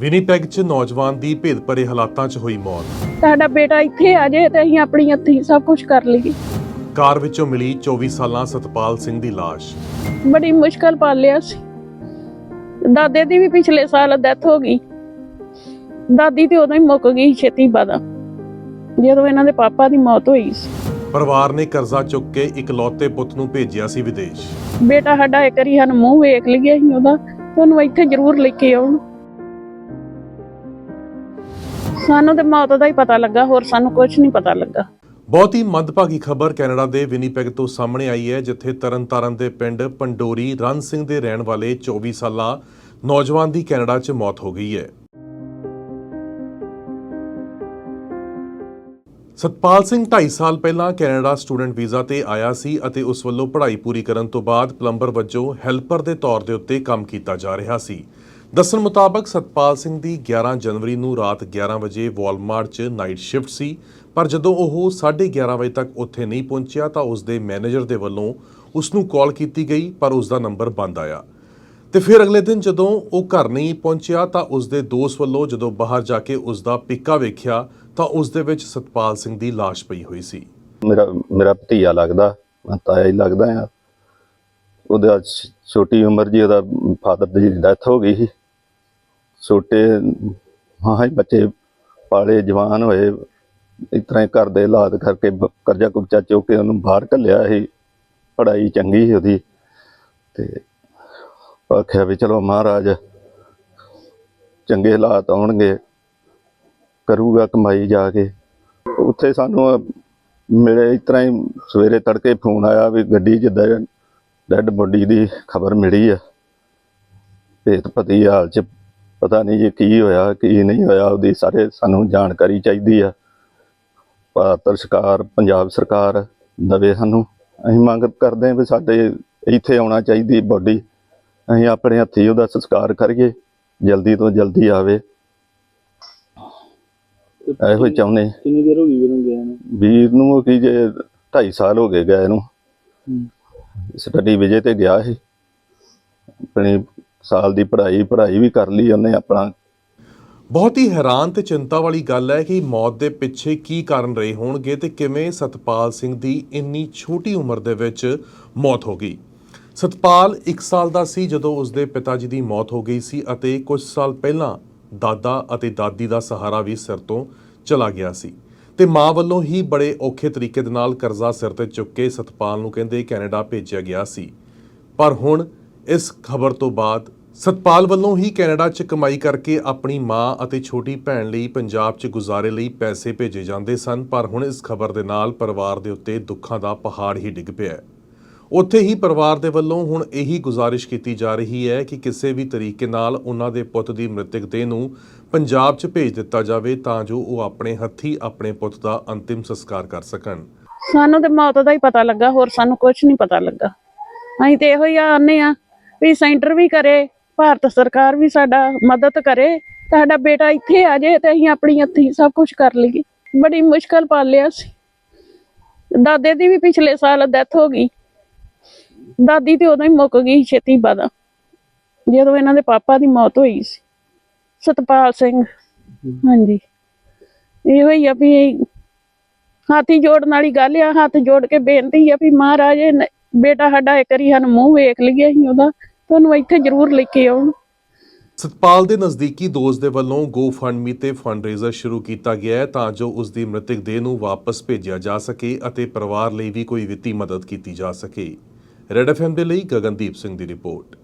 Winnipeg 'ਚ ਨੌਜਵਾਨ ਦੀ ਭੇਦਭਰੇ ਹਾਲਾਤਾਂ 'ਚ ਹੋਈ ਮੌਤ। ਸਾਡਾ ਬੇਟਾ ਇੱਥੇ ਆ ਜੇ ਤੇ ਅਸੀਂ ਆਪਣੀ ਹੱਥੀਂ ਸਭ ਕੁਝ ਕਰ ਲਈਏ। ਕਾਰ ਵਿੱਚੋਂ ਮਿਲੀ 24 ਸਾਲਾਂ ਸਤਪਾਲ ਸਿੰਘ ਦੀ ਲਾਸ਼। ਬੜੀ ਮੁਸ਼ਕਲ ਪਾਲਿਆ ਸੀ। ਦਾਦੇ ਦੀ ਵੀ ਪਿਛਲੇ ਸਾਲ ਡੈਥ ਹੋ ਗਈ। ਦਾਦੀ ਤੇ ਉਦੋਂ ਹੀ ਮੁੱਕ ਗਈ ਛੇਤੀ ਬਾਦਾ। ਜਦੋਂ ਇਹਨਾਂ ਦੇ ਪਾਪਾ ਦੀ ਮੌਤ ਹੋਈ ਸੀ। ਪਰਿਵਾਰ ਨੇ ਕਰਜ਼ਾ ਚੁੱਕ ਕੇ ਇਕਲੌਤੇ ਪੁੱਤ ਨੂੰ ਭੇਜਿਆ ਸੀ ਵਿਦੇਸ਼। ਬੇਟਾ ਸਾਡਾ ਇੱਕ ਵਾਰੀ ਸਾਨੂੰ ਮੂੰਹ ਵੇਖ ਲਈਏ ਅਸੀਂ ਉਹਦਾ। ਤੁਹਾਨੂੰ ਇੱਥੇ ਜ਼ਰੂਰ ਲੈ ਕੇ ਆਉਣ। ਸਾਨੂੰ ਤੇ ਮੌਤ ਦਾ ਹੀ ਪਤਾ ਲੱਗਾ, ਹੋਰ ਸਾਨੂੰ ਕੁਝ ਨਹੀਂ ਪਤਾ ਲੱਗਾ। ਬਹੁਤ ਹੀ ਮੰਦਭਾਗੀ ਖਬਰ ਕੈਨੇਡਾ ਦੇ ਵਿਨੀਪੈਗ ਤੋਂ ਸਾਹਮਣੇ ਆਈ ਹੈ, ਜਿੱਥੇ ਤਰਨਤਾਰਨ ਦੇ ਪਿੰਡ ਪੰਡੋਰੀ ਰਣ ਸਿੰਘ ਦੇ ਰਹਿਣ ਵਾਲੇ 24 ਸਾਲਾ ਨੌਜਵਾਨ ਦੀ ਕੈਨੇਡਾ 'ਚ ਮੌਤ ਹੋ ਗਈ ਹੈ। ਸਤਪਾਲ ਸਿੰਘ 2.5 ਸਾਲ ਪਹਿਲਾਂ ਕੈਨੇਡਾ ਸਟੂਡੈਂਟ ਵੀਜ਼ਾ ਤੇ ਆਇਆ ਸੀ ਅਤੇ ਉਸ ਵੱਲੋਂ ਪੜ੍ਹਾਈ ਪੂਰੀ ਕਰਨ ਤੋਂ ਬਾਅਦ ਪਲੰਬਰ ਵਜੋਂ ਹੈਲਪਰ ਦੇ ਤੌਰ ਦੇ ਉੱਤੇ ਕੰਮ ਕੀਤਾ ਜਾ ਰਿਹਾ ਸੀ। ਦੱਸਣ ਮੁਤਾਬਕ ਸਤਪਾਲ ਸਿੰਘ ਦੀ 11 ਜਨਵਰੀ ਨੂੰ ਰਾਤ 11 ਵਜੇ ਵਾਲਮਾਰਟ 'ਚ ਨਾਈਟ ਸ਼ਿਫਟ ਸੀ, ਪਰ ਜਦੋਂ ਉਹ 11:30 ਵਜੇ ਤੱਕ ਉੱਥੇ ਨਹੀਂ ਪਹੁੰਚਿਆ ਤਾਂ ਉਸ ਦੇ ਮੈਨੇਜਰ ਦੇ ਵੱਲੋਂ ਉਸ ਨੂੰ ਕਾਲ ਕੀਤੀ ਗਈ, ਪਰ ਉਸ ਦਾ ਨੰਬਰ ਬੰਦ ਆਇਆ। ਤੇ ਫਿਰ ਅਗਲੇ ਦਿਨ ਜਦੋਂ ਉਹ ਘਰ ਨਹੀਂ ਪਹੁੰਚਿਆ ਤਾਂ ਉਸ ਦੇ ਦੋਸਤ ਵੱਲੋਂ ਜਦੋਂ ਬਾਹਰ ਜਾ ਕੇ ਉਸ ਦਾ ਪਿੱਕਾ ਵੇਖਿਆ ਤਾਂ ਉਸ ਦੇ ਵਿੱਚ ਸਤਪਾਲ ਸਿੰਘ ਦੀ ਲਾਸ਼ ਪਈ ਹੋਈ ਸੀ। ਮੇਰਾ ਮੇਰਾ ਭਤੀਆ ਲੱਗਦਾ ਤਾਇਆ ਹੀ ਲੱਗਦਾ ਆ। ਉਹਦਾ ਛੋਟੀ ਉਮਰ ਜੀ, ਉਹਦਾ ਫਾਦਰ ਦੀ ਡੈਥ ਹੋ ਗਈ ਸੀ। ਛੋਟੇ ਹਾਂ, ਹੀ ਬੱਚੇ ਪਾਲੇ, ਜਵਾਨ ਹੋਏ, ਇਸ ਤਰ੍ਹਾਂ ਹੀ ਘਰ ਦੇ ਹਾਲਾਤ ਕਰਕੇ ਬ- ਕਰਜ਼ਾ ਕੁਰਜ਼ਾ ਚੁੱਕ ਕੇ ਉਹਨੂੰ ਬਾਹਰ ਘੱਲਿਆ ਸੀ, ਪੜ੍ਹਾਈ ਚੰਗੀ ਸੀ ਉਹਦੀ ਤੇ ਆਖਿਆ ਵੀ ਚਲੋ ਮਹਾਰਾਜ, ਚੰਗੇ ਹਾਲਾਤ ਆਉਣਗੇ, ਕਰੂਗਾ ਕਮਾਈ ਜਾ ਕੇ। ਉੱਥੇ ਸਾਨੂੰ ਮਿਲੇ ਇਸ ਤਰ੍ਹਾਂ ਹੀ ਸਵੇਰੇ ਤੜਕੇ ਫੋਨ ਆਇਆ ਵੀ ਗੱਡੀ 'ਚ ਡੈਡ ਬੋਡੀ ਦੀ ਖਬਰ ਮਿਲੀ ਆ। ਭੇਤ ਪਤੀ ਹਾਲ 'ਚ ਪਤਾ ਨਹੀਂ ਜੀ ਕੀ ਹੋਇਆ ਕੀ ਨਹੀਂ ਹੋਇਆ ਉਹਦੀ ਸਾਰੇ ਸਾਨੂੰ ਜਾਣਕਾਰੀ ਚਾਹੀਦੀ ਆ। ਭਾਰਤ ਸਰਕਾਰ ਪੰਜਾਬ ਸਰਕਾਰ ਦਵੇ ਸਾਨੂੰ। ਅਸੀਂ ਮੰਗ ਕਰਦੇ ਹਾਂ ਵੀ ਸਾਡੇ ਇੱਥੇ ਆਉਣਾ ਚਾਹੀਦੀ ਬੋਡੀ। ਅਸੀਂ ਆਪਣੇ ਹੱਥੀਂ ਉਹਦਾ ਸੰਸਕਾਰ ਕਰੀਏ ਜਲਦੀ ਤੋਂ ਜਲਦੀ ਆਵੇ। ਇਹੋ ਹੀ ਚਾਹੁੰਦੇ ਕਿੰਨੀ ਦੇਰ ਹੋ ਗਈ ਵੀਰ ਨੂੰ ਗਿਆ ਨੂੰ? ਵੀਰ ਨੂੰ ਕੀ ਜੇ 2.5 ਸਾਲ ਹੋ ਗਏ ਗਏ ਨੂੰ ਸਟੱਡੀ ਵਿਜੇ ਤੇ ਗਿਆ ਸੀ। ਆਪਣੀ ਸਾਲ ਦੀ ਪੜ੍ਹਾਈ ਪੜ੍ਹਾਈ ਵੀ ਕਰ ਲਈ ਉਹਨੇ ਆਪਣਾ। ਬਹੁਤ ਹੀ ਹੈਰਾਨ ਤੇ ਚਿੰਤਾ ਵਾਲੀ ਗੱਲ ਹੈ ਕਿ ਮੌਤ ਦੇ ਪਿੱਛੇ ਕੀ ਕਾਰਨ ਰਹੇ ਹੋਣਗੇ ਤੇ ਕਿਵੇਂ ਸਤਪਾਲ ਸਿੰਘ ਦੀ ਇੰਨੀ ਛੋਟੀ ਉਮਰ ਦੇ ਵਿੱਚ ਮੌਤ ਹੋ ਗਈ। ਸਤਪਾਲ 1 ਸਾਲ ਦਾ ਸੀ ਜਦੋਂ ਉਸ ਦੇ ਪਿਤਾ ਜੀ ਦੀ ਮੌਤ ਹੋ ਗਈ ਸੀ ਅਤੇ ਕੁਝ ਸਾਲ ਪਹਿਲਾਂ ਦਾਦਾ ਅਤੇ ਦਾਦੀ ਦਾ ਸਹਾਰਾ ਵੀ ਸਿਰ ਤੋਂ ਚਲਾ ਗਿਆ ਸੀ। ਤੇ ਮਾਂ ਵੱਲੋਂ ਹੀ ਬੜੇ ਔਖੇ ਤਰੀਕੇ ਦੇ ਨਾਲ ਕਰਜ਼ਾ ਸਿਰ ਤੇ ਚੁੱਕ ਕੇ ਸਤਪਾਲ ਨੂੰ ਕਹਿੰਦੇ ਕੈਨੇਡਾ ਭੇਜਿਆ ਗਿਆ ਸੀ। ਪਰ ਹੁਣ ਇਸ ਖਬਰ ਤੋਂ ਬਾਅਦ ਸਤਪਾਲ ਵੱਲੋਂ ਹੀ ਕੈਨੇਡਾ 'ਚ ਕਮਾਈ ਕਰਕੇ ਆਪਣੀ ਮਾਂ ਅਤੇ ਛੋਟੀ ਭੈਣ ਲਈ ਪੰਜਾਬ 'ਚ ਗੁਜ਼ਾਰੇ ਲਈ ਪੈਸੇ ਭੇਜੇ ਜਾਂਦੇ ਸਨ, ਪਰ ਹੁਣ ਇਸ ਖਬਰ ਦੇ ਨਾਲ ਪਰਿਵਾਰ ਦੇ ਉੱਤੇ ਦੁੱਖਾਂ ਦਾ ਪਹਾੜ ਹੀ ਡਿੱਗ ਪਿਆ ਹੈ। ਉੱਥੇ ਹੀ ਪਰਿਵਾਰ ਦੇ ਵੱਲੋਂ ਹੁਣ ਇਹੀ ਗੁਜ਼ਾਰਿਸ਼ ਕੀਤੀ ਜਾ ਰਹੀ ਹੈ ਕਿ ਕਿਸੇ ਵੀ ਤਰੀਕੇ ਨਾਲ ਉਹਨਾਂ ਦੇ ਪੁੱਤ ਦੀ ਮ੍ਰਿਤਕ ਦੇਹ ਨੂੰ ਪੰਜਾਬ 'ਚ ਭੇਜ ਦਿੱਤਾ ਜਾਵੇ ਤਾਂ ਜੋ ਉਹ ਆਪਣੇ ਹੱਥੀ ਆਪਣੇ ਪੁੱਤ ਦਾ ਅੰਤਿਮ ਸੰਸਕਾਰ ਕਰ ਸਕਣ। ਸਾਨੂੰ ਤੇ ਮੌਤ ਦਾ ਹੀ ਪਤਾ ਲੱਗਾ, ਹੋਰ ਸਾਨੂੰ ਕੁਝ ਨਹੀਂ ਪਤਾ ਲੱਗਾ। ਅਸੀਂ ਤੇ ਇਹੋ ਹੀ ਆਨੇ ਆ ਵੀ ਸੈਂਟਰ ਵੀ ਕਰੇ, ਭਾਰਤ ਸਰਕਾਰ ਵੀ ਸਾਡਾ ਮਦਦ ਕਰੇ, ਸਾਡਾ ਬੇਟਾ ਇੱਥੇ ਆ ਜੇ ਤੇ ਅਸੀਂ ਆਪਣੀ ਹੱਥੀਂ ਸਭ ਕੁਝ ਕਰ ਲਈਏ। ਬੜੀ ਮੁਸ਼ਕਲ ਪਾਲਿਆ ਸੀ। ਦਾਦੇ ਦੀ ਵੀ ਪਿਛਲੇ ਸਾਲ ਡੈਥ ਹੋ ਗਈ। ਦਾਦੀ ਤੇ ਉਦੋਂ ਹੀ ਮੁੱਕ ਗਈ ਛੇਤੀ ਬਾਦਾ। ਜਦੋਂ ਇਹਨਾਂ ਦੇ ਪਾਪਾ ਦੀ ਮੌਤ ਹੋਈ ਸੀ। ਸਤਪਾਲ ਸਿੰਘ। ਹਾਂਜੀ। ਇਹੋ ਹੀ ਆ ਵੀ ਹਾਥੀ ਜੋੜਨ ਵਾਲੀ ਗੱਲ ਆ, ਹੱਥ ਜੋੜ ਕੇ ਬੇਨਤੀ ਆ ਵੀ ਮਹਾਰਾਜ ਬੇਟਾ ਸਾਡਾ ਇੱਕ ਵਾਰੀ ਸਾਨੂੰ ਮੂੰਹ ਵੇਖ ਲਈਏ ਅਸੀਂ ਉਹਦਾ। ਤੁਹਾਨੂੰ ਇੱਥੇ ਜ਼ਰੂਰ ਲੈ ਕੇ ਆਉਣ। ਸਤਪਾਲ ਦੇ ਨਜ਼ਦੀਕੀ ਦੋਸਤ ਦੇ ਵੱਲੋਂ GoFundMe ਤੇ ਫੰਡਰੇਜ਼ਰ ਸ਼ੁਰੂ ਕੀਤਾ ਗਿਆ ਹੈ ਤਾਂ ਜੋ ਉਸ ਦੀ ਮ੍ਰਿਤਕ ਦੇਹ ਨੂੰ ਵਾਪਸ ਭੇਜਿਆ ਜਾ ਸਕੇ ਅਤੇ ਪਰਿਵਾਰ ਲਈ ਵੀ ਕੋਈ ਵਿੱਤੀ ਮਦਦ ਕੀਤੀ ਜਾ ਸਕੇ। ਰੈਡ ਐਫਐਮ ਦੇ ਲਈ ਗਗਨਦੀਪ ਸਿੰਘ ਦੀ ਰਿਪੋਰਟ।